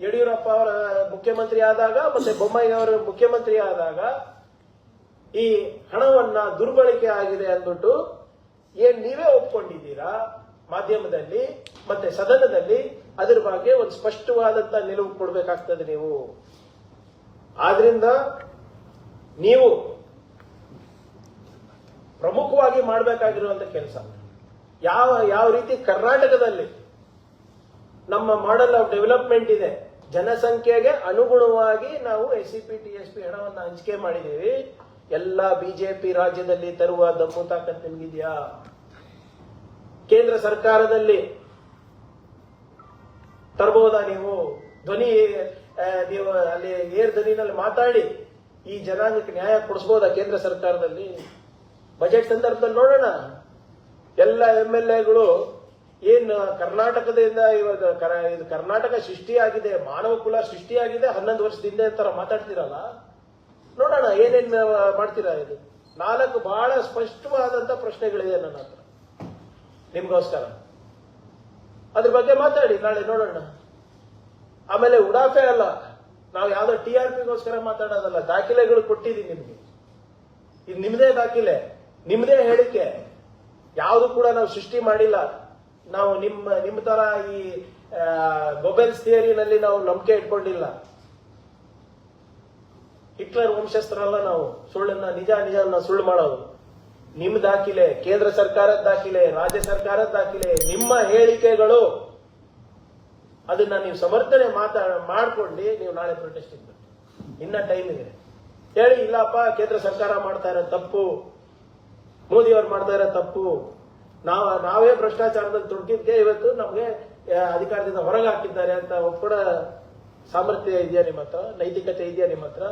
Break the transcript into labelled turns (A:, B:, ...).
A: ಯಡಿಯೂರಪ್ಪ ಅವರ ಮುಖ್ಯಮಂತ್ರಿ ಆದಾಗ ಮತ್ತೆ ಬೊಮ್ಮಾಯಿ ಅವರು ಮುಖ್ಯಮಂತ್ರಿ ಆದಾಗ ಈ ಹಣವನ್ನ ದುರ್ಬಳಕೆ ಆಗಿದೆ ಅಂದ್ಬಿಟ್ಟು ಏನ್ ನೀವೇ ಒಪ್ಕೊಂಡಿದ್ದೀರಾ ಮಾಧ್ಯಮದಲ್ಲಿ ಮತ್ತೆ ಸದನದಲ್ಲಿ ಅದರ ಬಗ್ಗೆ ಒಂದು ಸ್ಪಷ್ಟವಾದಂತ ನಿಲುವು ಕೊಡ್ಬೇಕಾಗ್ತದೆ ನೀವು. ಆದ್ರಿಂದ ನೀವು ಪ್ರಮುಖವಾಗಿ ಮಾಡಬೇಕಾಗಿರುವಂತ ಕೆಲಸ. ಯಾವ ಯಾವ ರೀತಿ ಕರ್ನಾಟಕದಲ್ಲಿ ನಮ್ಮ ಮಾಡೆಲ್ ಆಫ್ ಡೆವಲಪ್ಮೆಂಟ್ ಇದೆ ಜನಸಂಖ್ಯೆಗೆ ಅನುಗುಣವಾಗಿ ನಾವು S C P T S P ಹಣವನ್ನು ಹಂಚಿಕೆ ಮಾಡಿದ್ದೀವಿ. ಎಲ್ಲ ಬಿಜೆಪಿ ರಾಜ್ಯದಲ್ಲಿ ತರುವ ದಮ್ಮು ತಾಕತ್ ನಿಮಗಿದೆಯಾ? ಕೇಂದ್ರ ಸರ್ಕಾರದಲ್ಲಿ ತರಬಹುದಾ ನೀವು? ಧ್ವನಿ ನೀವು ಅಲ್ಲಿ ಏರ್ ಧ್ವನಿನಲ್ಲಿ ಮಾತಾಡಿ. ಈ ಜನಾಂಗಕ್ಕೆ ನ್ಯಾಯ ಕೊಡಿಸಬಹುದಾ ಕೇಂದ್ರ ಸರ್ಕಾರದಲ್ಲಿ? ಬಜೆಟ್ ಸಂದರ್ಭದಲ್ಲಿ ನೋಡೋಣ. ಎಲ್ಲ ಎಂ ಎಲ್ ಎಗಳು ಏನು ಕರ್ನಾಟಕದಿಂದ ಇವಾಗ ಕರ- ಇದು ಕರ್ನಾಟಕ ಸೃಷ್ಟಿಯಾಗಿದೆ, ಮಾನವ ಕುಲ ಸೃಷ್ಟಿಯಾಗಿದೆ, ಹನ್ನೊಂದು ವರ್ಷದಿಂದ ತರ ಮಾತಾಡ್ತಿರಲ್ಲ? ನೋಡೋಣ, ಏನೇನ್ ಮಾಡ್ತೀರಾ ಇದು? ನಾಲ್ಕು ಬಹಳ ಸ್ಪಷ್ಟವಾದಂತ ಪ್ರಶ್ನೆಗಳಿದೆ ನನ್ನ ಹತ್ರ. ನಿಮ್ಗೋಸ್ಕರ. ಅದ್ರ ಬಗ್ಗೆ ಮಾತಾಡಿ, ನಾಳೆ ನೋಡೋಣ. ಆಮೇಲೆ ಉಡಾಫೆ ಅಲ್ಲ, ನಾವು ಯಾವ್ದೋ ಟಿ ಆರ್ ಪಿಗೋಸ್ಕರ ಮಾತಾಡೋದಲ್ಲ, ದಾಖಲೆಗಳು ಕೊಟ್ಟಿದ್ದೀವಿ ನಿಮ್ಗೆ. ಇದು ನಿಮ್ದೇ ದಾಖಲೆ, ನಿಮ್ದೇ ಹೇಳಿಕೆ. ಯಾವುದು ಕೂಡ ನಾವು ಸೃಷ್ಟಿ ಮಾಡಿಲ್ಲ. ನಾವು ನಿಮ್ಮ ನಿಮ್ಮ ತರ ಈ ಗೊಬೆಲ್ಸ್ ಥಿಯರಿನಲ್ಲಿ ನಾವು ನಂಬಿಕೆ ಇಟ್ಕೊಂಡಿಲ್ಲ. ಹಿಟ್ಲರ್ ವಂಶಸ್ಥರಲ್ಲ ನಾವು, ಸುಳ್ಳನ್ನ ನಿಜ ನಿಜನ್ನ ಸುಳ್ಳು ಮಾಡೋದು. ನಿಮ್ಮ ದಾಖಲೆ, ಕೇಂದ್ರ ಸರ್ಕಾರದ ದಾಖಲೆ, ರಾಜ್ಯ ಸರ್ಕಾರದ ದಾಖಲೆ, ನಿಮ್ಮ ಹೇಳಿಕೆಗಳು, ಅದನ್ನ ನೀವು ಸಮರ್ಥನೆ ಮಾತಾ, ಮಾಡ್ಕೊಂಡು ನೀವು ನಾಳೆ ಪ್ರೊಟೆಸ್ಟ್ ಬನ್ನಿ ಇನ್ನ ಟೈಮ್ ಇದೆ. ಹೇಳಿ, ಇಲ್ಲಪ್ಪ, ಕೇಂದ್ರ ಸರ್ಕಾರ ಮಾಡ್ತಾ ಇರೋ ತಪ್ಪು, ಮೋದಿ ಅವ್ರು ಮಾಡ್ತಾ ಇರೋ ತಪ್ಪು ನಾವ್ ನಾವೇ ಭ್ರಷ್ಟಾಚಾರದಲ್ಲಿ ತೊಡಗಿದ್ಕೆ ಇವತ್ತು ನಮ್ಗೆ ಅಧಿಕಾರದಿಂದ ಹೊರಗೆ ಹಾಕಿದ್ದಾರೆ ಅಂತ ಒಪ್ಕೊಡ ಸಾಮರ್ಥ್ಯ ಇದೆಯಾ ನಿಮ್ಮ ಹತ್ರ? ನೈತಿಕತೆ ಇದೆಯಾ ನಿಮ್ಮ ಹತ್ರ?